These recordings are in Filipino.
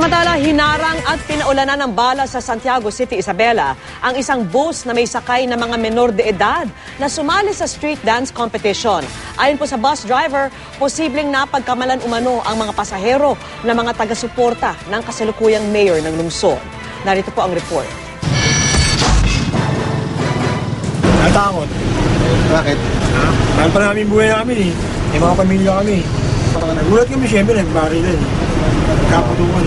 Samantala, hinarang at pinaulanan ng bala sa Santiago City, Isabela ang isang bus na may sakay na mga menor de edad na sumali sa street dance competition. Ayon po sa bus driver, posibleng napagkamalan umano ang mga pasahero na mga taga-suporta ng kasalukuyang mayor ng lungsod. Narito po ang report. Natakot. Bakit? Ha? Mahal pa namin buhay namin eh. May mga pamilya kami. Nagulat kami siyempre, nagbarilan. Kaputukan.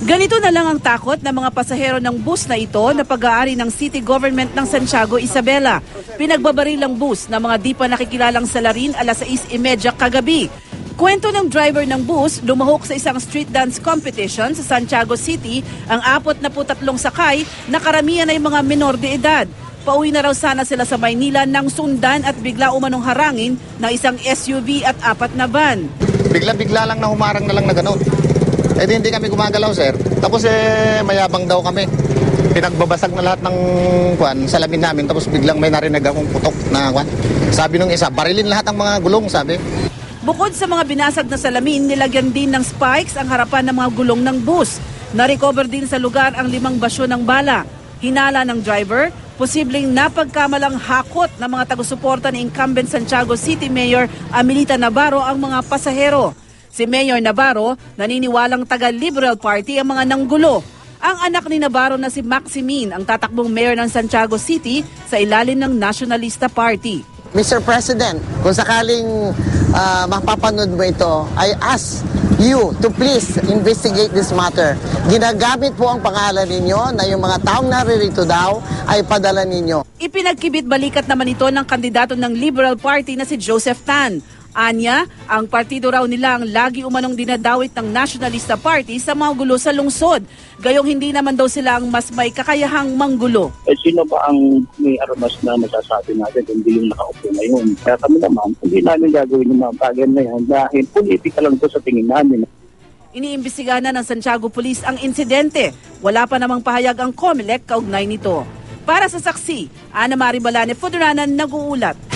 Ganito na lang ang takot ng mga pasahero ng bus na ito na pag-aari ng City Government ng Santiago, Isabela. Pinagbabaril ang bus ng mga di pa nakikilalang salarin alas 6.30 kagabi. Kwento ng driver ng bus, lumahok sa isang street dance competition sa Santiago City ang apot na po tatlong sakay na karamihan ay mga menor de edad. Pauwi na raw sana sila sa Maynila nang sundan at bigla umanong harangin ng isang SUV at apat na van. Bigla-bigla lang na humarang na lang na gano'n. Eh di hindi kami gumagalaw, sir. Tapos eh, mayabang daw kami. Pinagbabasag na lahat ng kwan, salamin namin. Tapos biglang may narinig akong putok na kwan. Sabi nung isa, barilin lahat ng mga gulong, sabi. Bukod sa mga binasag na salamin, nilagyan din ng spikes ang harapan ng mga gulong ng bus. Na-recover din sa lugar ang limang basyo ng bala. Hinala ng driver, posibleng napagkamalang hakot ng mga tagusuporta ni incumbent Santiago City Mayor Amelita Navarro ang mga pasahero. Si Mayor Navarro naniniwalang taga-Liberal Party ang mga nanggulo. Ang anak ni Navarro na si Maximin ang tatakbong mayor ng Santiago City sa ilalim ng Nationalista Party. Mr. President, kung sakaling ah, mapapanood mo ito, I ask you to please investigate this matter. Ginagamit po ang pangalan ninyo na yung mga taong naririto daw ay padala ninyo. Ipinagkibit balikat naman ito ng kandidato ng Liberal Party na si Joseph Tan. Anya, ang partido raw nila ang lagi umanong dinadawit ng Nationalista Party sa mga gulo sa lungsod. Gayong hindi naman daw sila ang mas may kakayahang manggulo. eh sino ba ang may armas na masasabi natin hindi yung nakaupo ngayon. Kaya kami naman, hindi namin gagawin yung mga bagay na yan dahil politika lang to sa tingin namin. Iniimbestiga na ng Santiago Police ang insidente. Wala pa namang pahayag ang COMELEC kaugnay nito. Para sa saksi, Ana Mari Balane, Foderanan, nag-uulat.